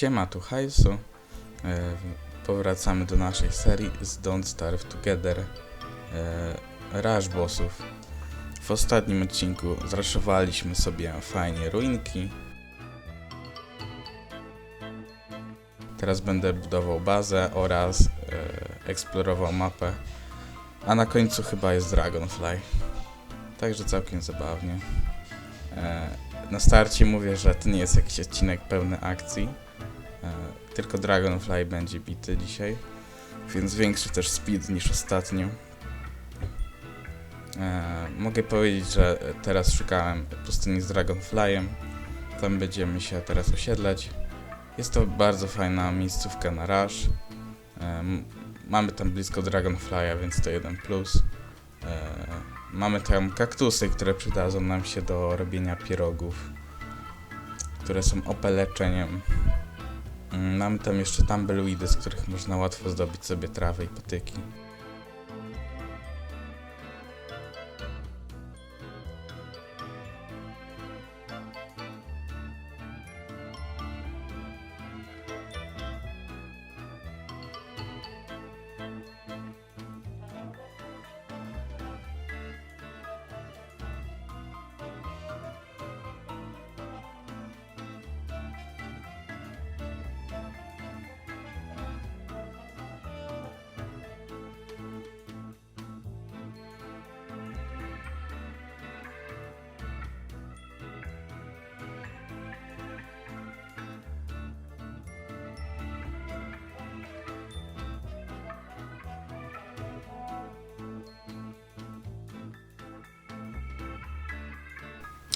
Siema, tu Hajsu. E, powracamy do naszej serii z Don't Starve Together e, Rush Bossów. W ostatnim odcinku zraszowaliśmy sobie fajnie ruinki. Teraz będę budował bazę oraz e, eksplorował mapę. A na końcu chyba jest Dragonfly. Także całkiem zabawnie. E, na starcie mówię, że to nie jest jakiś odcinek pełny akcji. E, tylko Dragonfly będzie bity dzisiaj. Więc większy też speed niż ostatnio. E, mogę powiedzieć, że teraz szukałem pustyni z Dragonflyem. Tam będziemy się teraz osiedlać. Jest to bardzo fajna miejscówka na rush. E, mamy tam blisko Dragonfly'a, więc to jeden plus. Mamy tam kaktusy, które przydadzą nam się do robienia pierogów, które są OP leczeniem. Mm, Mamy tam jeszcze tumbleweedy, z których można łatwo zdobyć sobie trawę i patyki.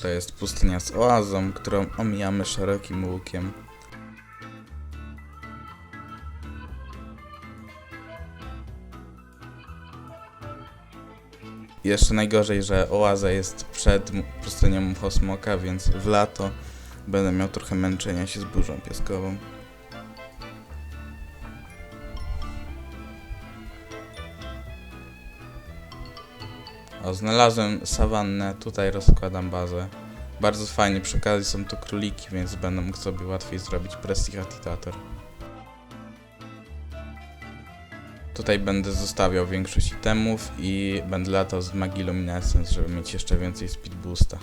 To jest pustynia z oazą, którą omijamy szerokim łukiem. Jeszcze najgorzej, że oaza jest przed pustynią Muchosmoka, więc w lato będę miał trochę męczenia się z burzą piaskową. O, znalazłem sawannę, tutaj rozkładam bazę. Bardzo fajnie, przy okazji są to króliki, więc będę mógł sobie łatwiej zrobić prestidigitator. Tutaj będę zostawiał większość itemów i będę latał z magii Luminescence, żeby mieć jeszcze więcej speed boosta.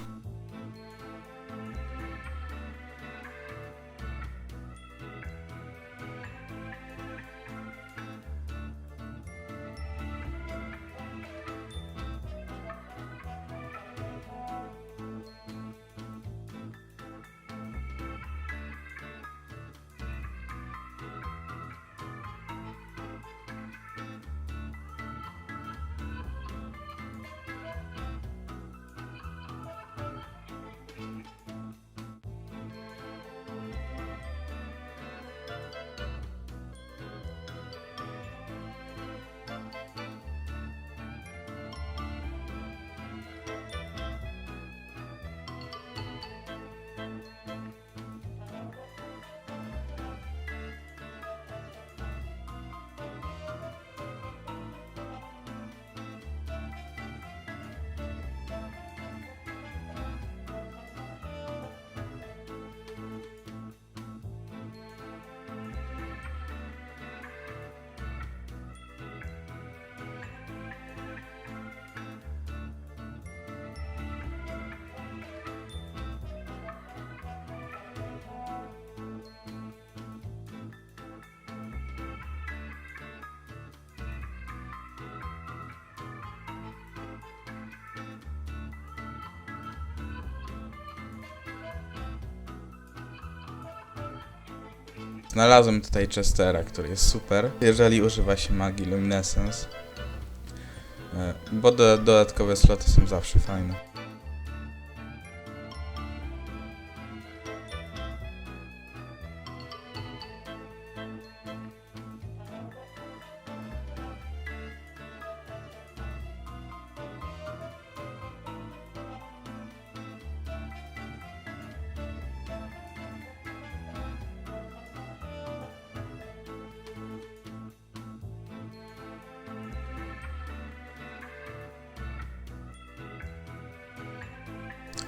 Znalazłem tutaj Chestera, który jest super, jeżeli używa się magii Luminescence. E, Bo do, dodatkowe sloty są zawsze fajne.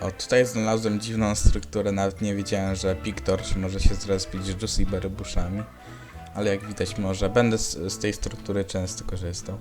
O, tutaj znalazłem dziwną strukturę, nawet nie wiedziałem, że Pictorch może się zrespić z Juicy Berry Bushami. Ale jak widać może, będę z, z tej struktury często korzystał.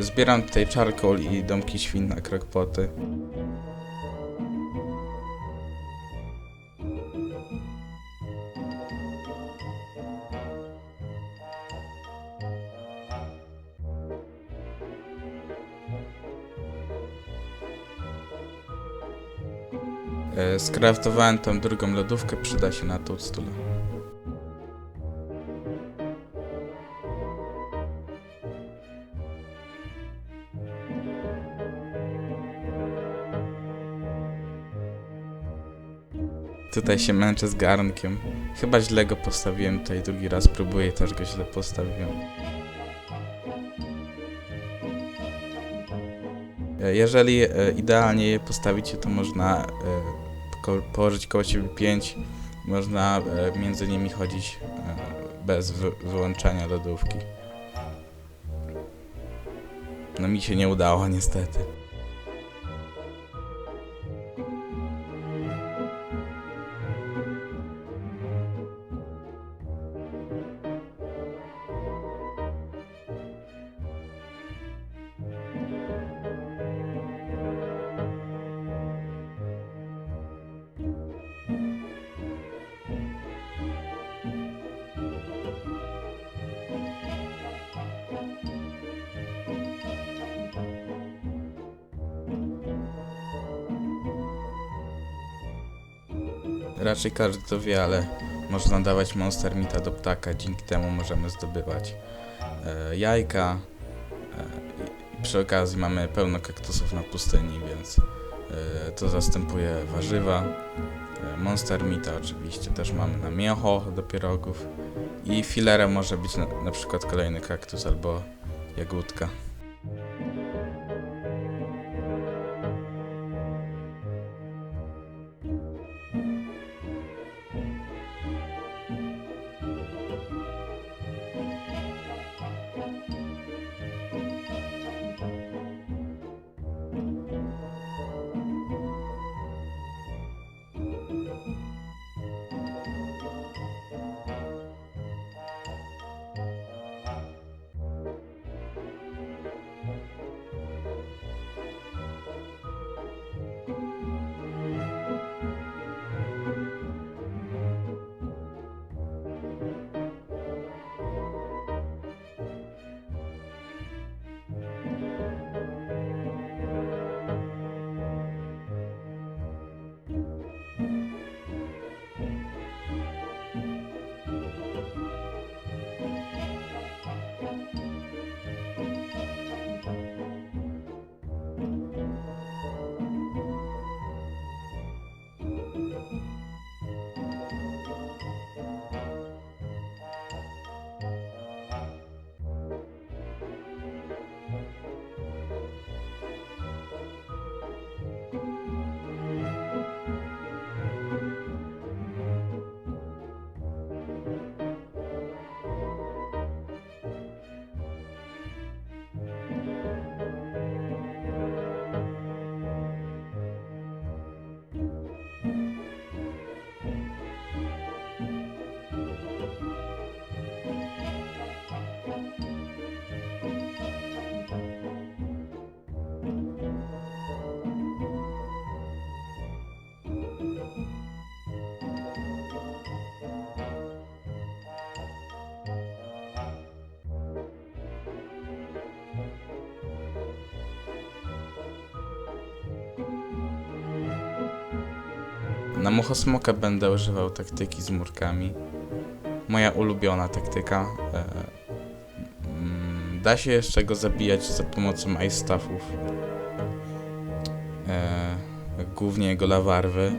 Zbieram tutaj charcoal i domki świn na krokpoty. E, Skraftowałem tą drugą lodówkę, przyda się na toadstoola. Tutaj się męczę z garnkiem. Chyba źle go postawiłem tutaj drugi raz, próbuję też go źle postawiłem. E, Jeżeli e, idealnie je postawicie, to można e, położyć koło siebie 5. Można między nimi chodzić bez wy- wyłączania lodówki. No mi się nie udało niestety. Raczej każdy to wie, ale można dawać Monster Meata do ptaka, dzięki temu możemy zdobywać e, jajka. E, przy okazji mamy pełno kaktusów na pustyni, więc e, to zastępuje warzywa. E, Monster Meata oczywiście też mamy na miocho do pierogów. I filerem może być na, na przykład kolejny kaktus albo jagódka. Na Muchosmoka będę używał taktyki z murkami. Moja ulubiona taktyka. E, mm, da się jeszcze go zabijać za pomocą ice staffów. E, głównie jego lawarwy.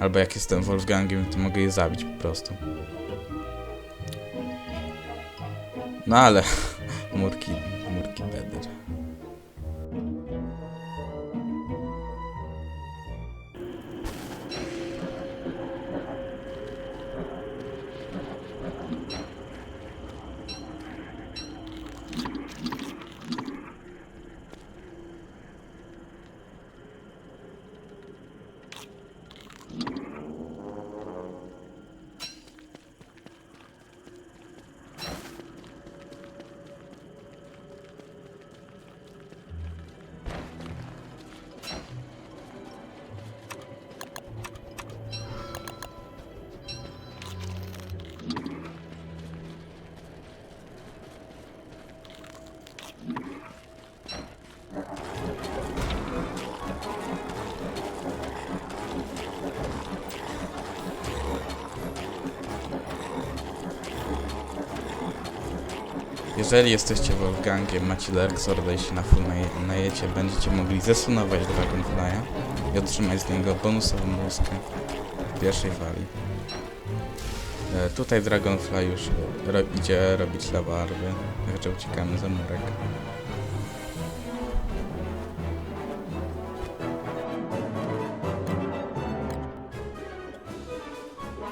Albo jak jestem Wolfgangiem, to mogę je zabić po prostu. No ale murki, murki bedyr. Jeżeli jesteście Wolfgangiem, macie Dark Sword, jeśli na full naje- najecie, będziecie mogli zesunować Dragonfly'a i otrzymać z niego bonusową łuskę w pierwszej fali. E, tutaj Dragonfly już e, ro idzie robić lawarwy, także uciekamy za murek.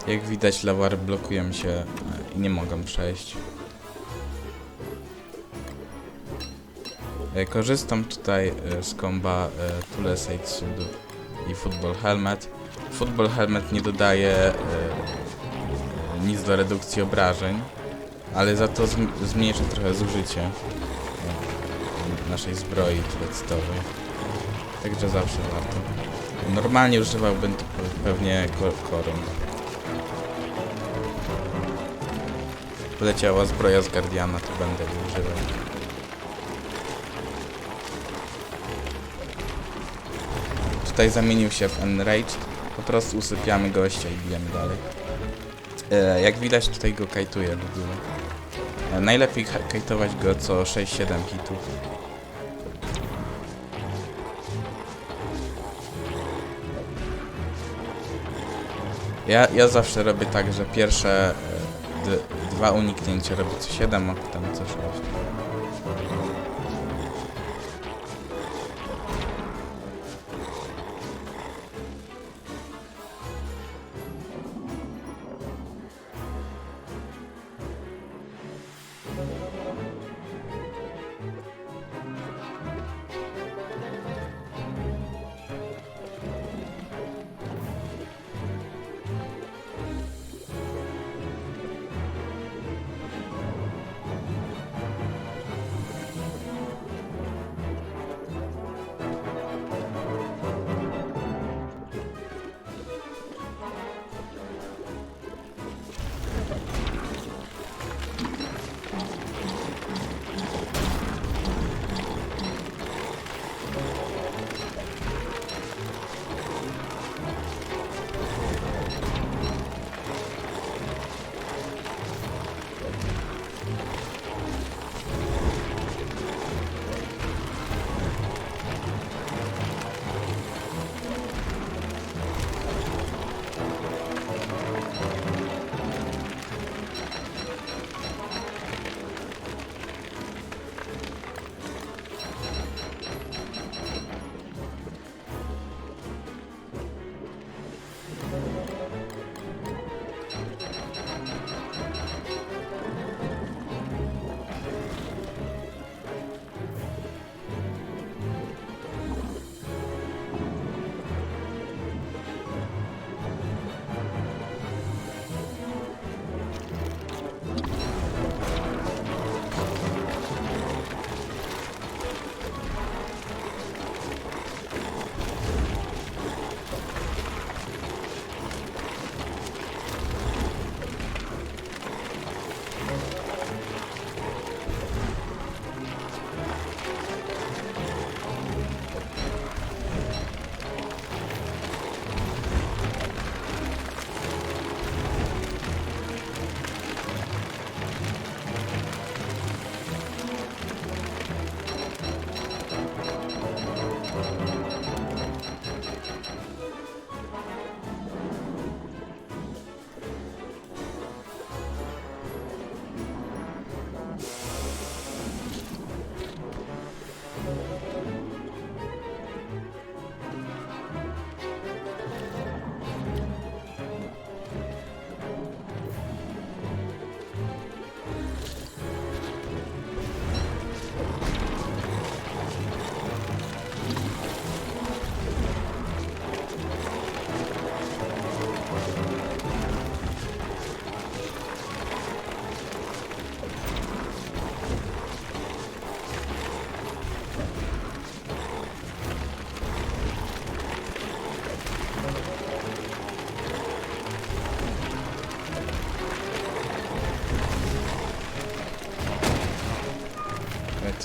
Jak widać, lawary blokują się e, i nie mogą przejść. Korzystam tutaj e, z komba e, Tule Side Sudu i Football Helmet. Football Helmet nie dodaje e, e, nic do redukcji obrażeń, ale za to zm- zmniejsza trochę zużycie e, naszej zbroi turetowej. Także zawsze warto. Normalnie używałbym pewnie ko- koron. Poleciała zbroja z Guardiana, to będę używał. Tutaj zamienił się w Enraged. Po prostu usypiamy gościa i bijemy dalej. E, jak widać tutaj go kajtuje w ogóle. E, najlepiej kajtować go co 6-7 hitów. Ja, ja zawsze robię tak, że pierwsze e, dwa uniknięcia robię co 7, a potem co 6.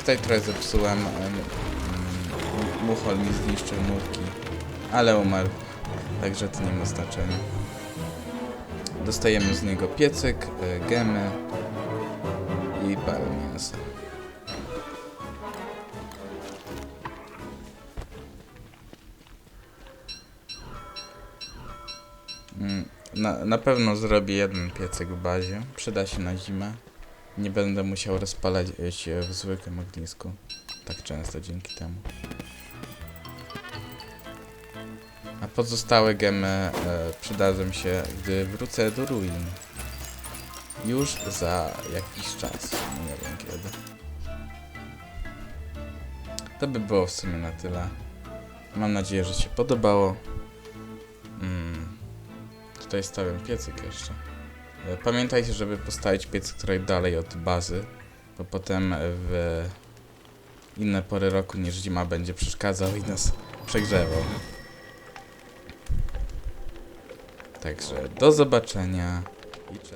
tutaj trochę zepsułem. em, Muchol mi zniszczył murki, ale umarł, także to nie ma znaczenia. Dostajemy z niego piecyk, y, gemy i parę mięsa. Mm, Na, na pewno zrobię jeden piecyk w bazie. Przyda się na zimę. Nie będę musiał rozpalać się w zwykłym ognisku. Tak często dzięki temu. A pozostałe gemy e, przydadzą się, gdy wrócę do ruin. Już za jakiś czas. Nie wiem kiedy. To by było w sumie na tyle. Mam nadzieję, że się podobało. Mm. Tutaj stawiam piecyk jeszcze. Pamiętajcie, żeby postawić piecyk trochę dalej od bazy, bo potem w inne pory roku niż zima będzie przeszkadzał i nas przegrzewał. Także do zobaczenia i cześć.